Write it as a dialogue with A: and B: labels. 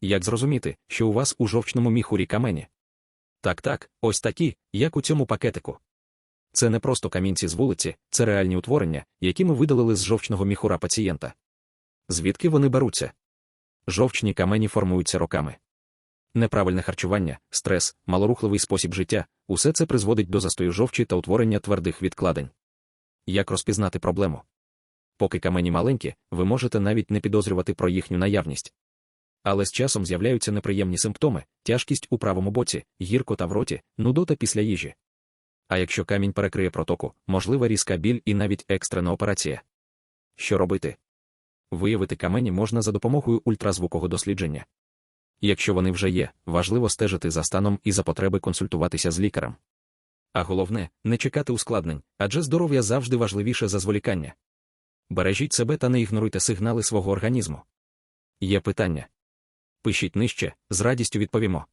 A: Як зрозуміти, що у вас у жовчному міхурі камені? Так, так, ось такі, як у цьому пакетику. Це не просто камінці з вулиці, це реальні утворення, які ми видалили з жовчного міхура пацієнта. Звідки вони беруться? Жовчні камені формуються роками. Неправильне харчування, стрес, малорухливий спосіб життя усе це призводить до застою жовчі та утворення твердих відкладень. Як розпізнати проблему? Поки камені маленькі, ви можете навіть не підозрювати про їхню наявність. Але з часом з'являються неприємні симптоми, тяжкість у правому боці, гіркота в роті, нудота після їжі. А якщо камінь перекриє протоку, можлива різка біль і навіть екстрена операція. Що робити? Виявити камені можна за допомогою ультразвукового дослідження. Якщо вони вже є, важливо стежити за станом і за потреби консультуватися з лікарем. А головне, не чекати ускладнень, адже здоров'я завжди важливіше за зволікання. Бережіть себе та не ігноруйте сигнали свого організму. Є питання. Пишіть нижче, з радістю відповімо.